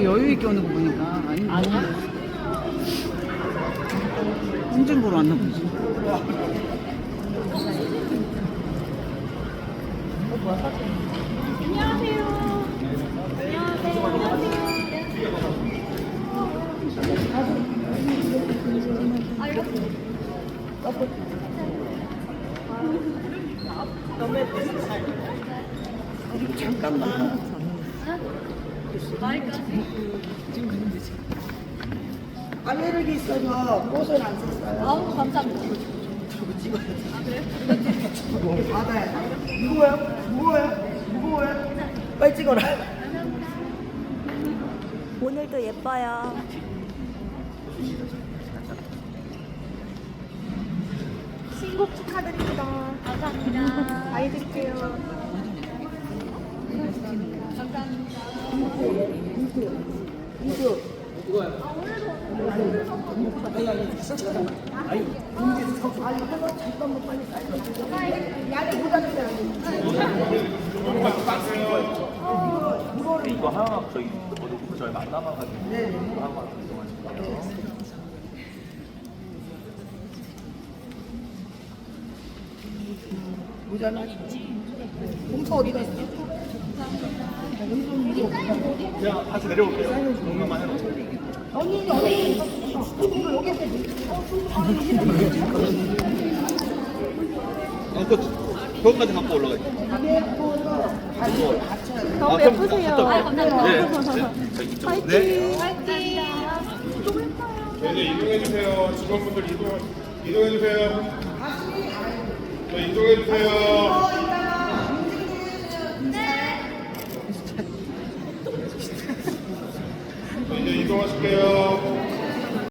되게 여유 있게 오는 거 보니까. 아니 아니야? 홍진 보러 왔나 보지. 알레르기 있어서 꽃을 안 썼어요. 아우 감사합니다. 받아야 돼. 무거워요? 무거워요? 무거워요? 빨리 찍어라. 오늘도 예뻐요. 신곡 축하드립니다. 감사합니다. 많이 드릴게요. 이거 하나 저희 어디 저희 만나봐가지고 이거 하나 가져가실까요? 모자나. 봉투 어디가 있어? 다시 내려올게요. 공간만 해놓을게요. 언니, 언니. 이거 여기. 아, 그 거기까지 갖고 올라가. 너무 예쁘세요. 네. 저 이쪽. 네. 네, 이제 이동해주세요. 직원분들 이동, 이동해주세요. 네, 이동해주세요. 이동하실게요.